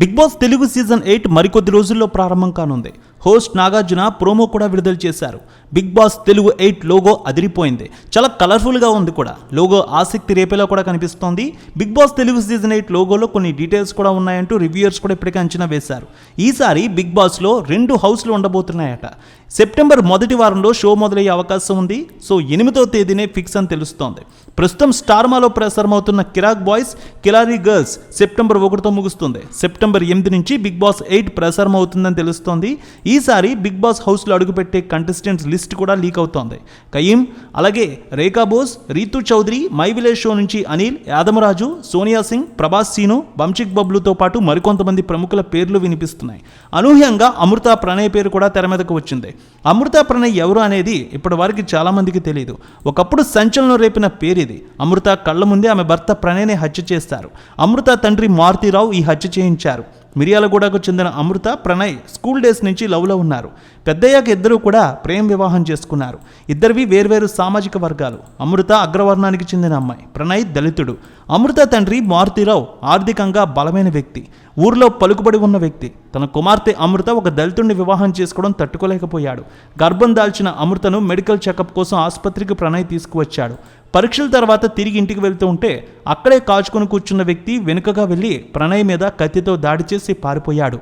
Bigg Boss Telugu season eight మరికొద్ది రోజుల్లో ప్రారంభం కానుంది. హోస్ట్ నాగార్జున ప్రోమో కూడా విడుదల చేశారు. Bigg Boss Telugu eight logo అదిరిపోయింది. చాలా కలర్ఫుల్గా ఉంది కూడా. లోగో ఆసక్తి రేపేలా కూడా కనిపిస్తోంది. Bigg Boss Telugu season eight లోగోలో కొన్ని డీటెయిల్స్ కూడా ఉన్నాయంటూ రివ్యూయర్స్ కూడా ఇప్పటికే అంచనా వేశారు. ఈసారి బిగ్ బాస్లో రెండు హౌస్లు ఉండబోతున్నాయట. సెప్టెంబర్ మొదటి వారంలో షో మొదలయ్యే అవకాశం ఉంది. సో ఎనిమిదో తేదీనే ఫిక్స్ అని తెలుస్తోంది. ప్రస్తుతం స్టార్మాలో ప్రసారమవుతున్న కిరాక్ బాయ్స్ కిలారీ గర్ల్స్ సెప్టెంబర్ ఒకటితో ముగుస్తుంది. సెప్టెంబర్ ఎనిమిది నుంచి బిగ్ బాస్ ఎయిట్ ప్రసారం అవుతుందని తెలుస్తోంది ఈసారి బిగ్ బాస్ హౌస్లో అడుగుపెట్టే కంటెస్టెంట్స్ లిస్ట్ కూడా లీక్ అవుతోంది. కయీం అలాగే Rekha Bose Reethu Chowdary my village show నుంచి అనిల్ యాదమరాజు సోనియా సింగ్ ప్రభాస్ సీను బంచిక్ బబ్లుతో పాటు మరికొంతమంది ప్రముఖుల పేర్లు వినిపిస్తున్నాయి. అనూహ్యంగా అమృత ప్రణయ్ పేరు కూడా తెర మీదకు వచ్చింది. అమృత ప్రణయ్ ఎవరు అనేది ఇప్పటి వరకు చాలామందికి తెలియదు ఒకప్పుడు సంచలనం రేపిన పేరు ఇది అమృత కళ్ళ ముందే ఆమె భర్త ప్రణయ్ని హత్య చేస్తారు. అమృత తండ్రి మారుతీరావు ఈ హత్య చేయించారు. మిర్యాలగూడకు చెందిన అమృత ప్రణయ్ స్కూల్ డేస్ నుంచి లవ్లో ఉన్నారు. పెద్దయ్యాక ఇద్దరూ కూడా ప్రేమ వివాహం చేసుకున్నారు. ఇద్దరివి వేర్వేరు సామాజిక వర్గాలు. అమృత అగ్రవర్ణానికి చెందిన అమ్మాయి ప్రణయ్ దళితుడు. అమృత తండ్రి మారుతిరావు ఆర్థికంగా బలమైన వ్యక్తి. ఊర్లో పలుకుబడి ఉన్న వ్యక్తి. తన కుమార్తె అమృత ఒక దళితుడిని వివాహం చేసుకోవడం తట్టుకోలేకపోయాడు. గర్భం దాల్చిన అమృతను మెడికల్ చెకప్ కోసం ఆసుపత్రికి ప్రణయ్ తీసుకువచ్చాడు. పరీక్షల తర్వాత తిరిగి ఇంటికి వెళ్తూ ఉంటే అక్కడే కాచుకొని కూర్చున్న వ్యక్తి వెనుకగా వెళ్ళి ప్రణయ్ మీద కత్తితో దాడి చేసి పారిపోయాడు.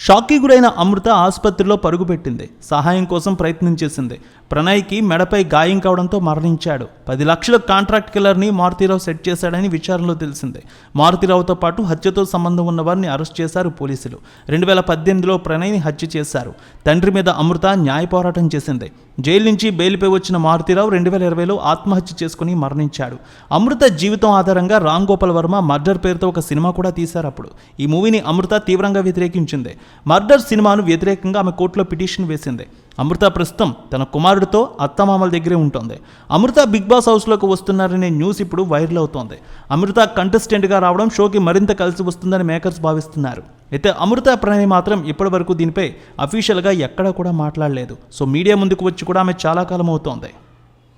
షాక్కి గురైన అమృత ఆసుపత్రిలో పరుగుపెట్టింది సహాయం కోసం ప్రయత్నం చేసింది. ప్రణయ్కి మెడపై గాయం కావడంతో మరణించాడు. పది లక్షల కాంట్రాక్ట్ కిల్లర్ని మారుతీరావు సెట్ చేశాడని విచారణలో తెలిసింది. మారుతీరావుతో పాటు హత్యతో సంబంధం ఉన్న వారిని అరెస్ట్ చేశారు పోలీసులు. రెండు వేల పద్దెనిమిదిలో ప్రణయ్ని హత్య చేశారు. తండ్రి మీద అమృత న్యాయ పోరాటం చేసింది. జైలు నుంచి బెయిల్పై వచ్చిన మారుతీరావు రెండు వేల ఇరవైలో ఆత్మహత్య చేసుకుని మరణించాడు. అమృత జీవితం ఆధారంగా రామ్ గోపాల్ వర్మ మర్డర్ పేరుతో ఒక సినిమా కూడా తీశారు అప్పుడు. ఈ మూవీని అమృత తీవ్రంగా వ్యతిరేకించింది. మర్డర్ సినిమాను వ్యతిరేకంగా ఆమె కోర్టులో పిటిషన్ వేసింది. అమృత ప్రస్తుతం తన కుమారుడితో అత్తమామల దగ్గరే ఉంటుంది. అమృత బిగ్ బాస్ హౌస్లోకి వస్తున్నారనే న్యూస్ ఇప్పుడు వైరల్ అవుతోంది. అమృత కంటెస్టెంట్గా రావడం షోకి మరింత కలిసి వస్తుందని మేకర్స్ భావిస్తున్నారు. అయితే అమృత ప్రణయ్ మాత్రం ఇప్పటి వరకు దీనిపై అఫీషియల్గా ఎక్కడా కూడా మాట్లాడలేదు. సో మీడియా ముందుకు వచ్చి కూడా ఆమె చాలా కాలం అవుతోంది.